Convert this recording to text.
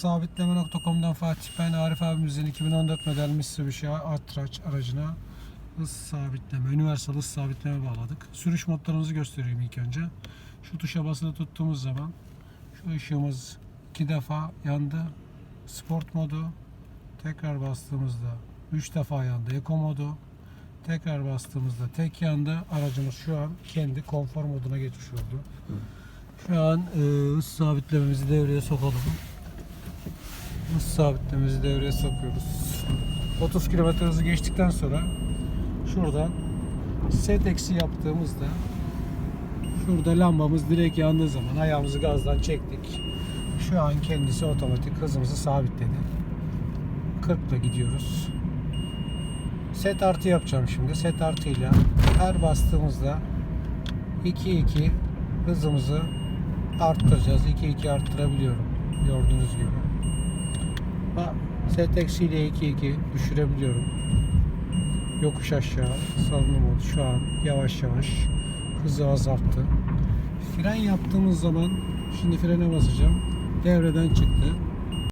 Sabitleme.com'dan Fatih ben Arif abimizin 2014 model Mitsubishi Atraç aracına hız sabitleme, üniversal hız sabitleme bağladık. Sürüş modlarımızı göstereyim ilk önce. Şu tuşa basılı tuttuğumuz zaman şu ışığımız iki defa yandı. Sport modu. Tekrar bastığımızda 3 defa yandı. Eko modu. Tekrar bastığımızda tek yandı. Aracımız şu an kendi konfor moduna geçmiş oldu. Şu an e, hız sabitlememizi devreye sokalım. Hız sabitlememizi devreye sokuyoruz. 30 km hızı geçtikten sonra şuradan set eksi yaptığımızda şurada lambamız direkt yandığı zaman ayağımızı gazdan çektik. Şu an kendisi otomatik hızımızı sabitledi. 40 ile gidiyoruz. Set artı yapacağım şimdi. Set artıyla her bastığımızda 2-2 hızımızı arttıracağız. 2-2 arttırabiliyorum. Gördüğünüz gibi. Set eksiyle 2-2 düşürebiliyorum. Yokuş aşağı salınım oldu. Şu an yavaş yavaş hızı azalttı. Fren yaptığımız zaman şimdi frene basacağım. Devreden çıktı.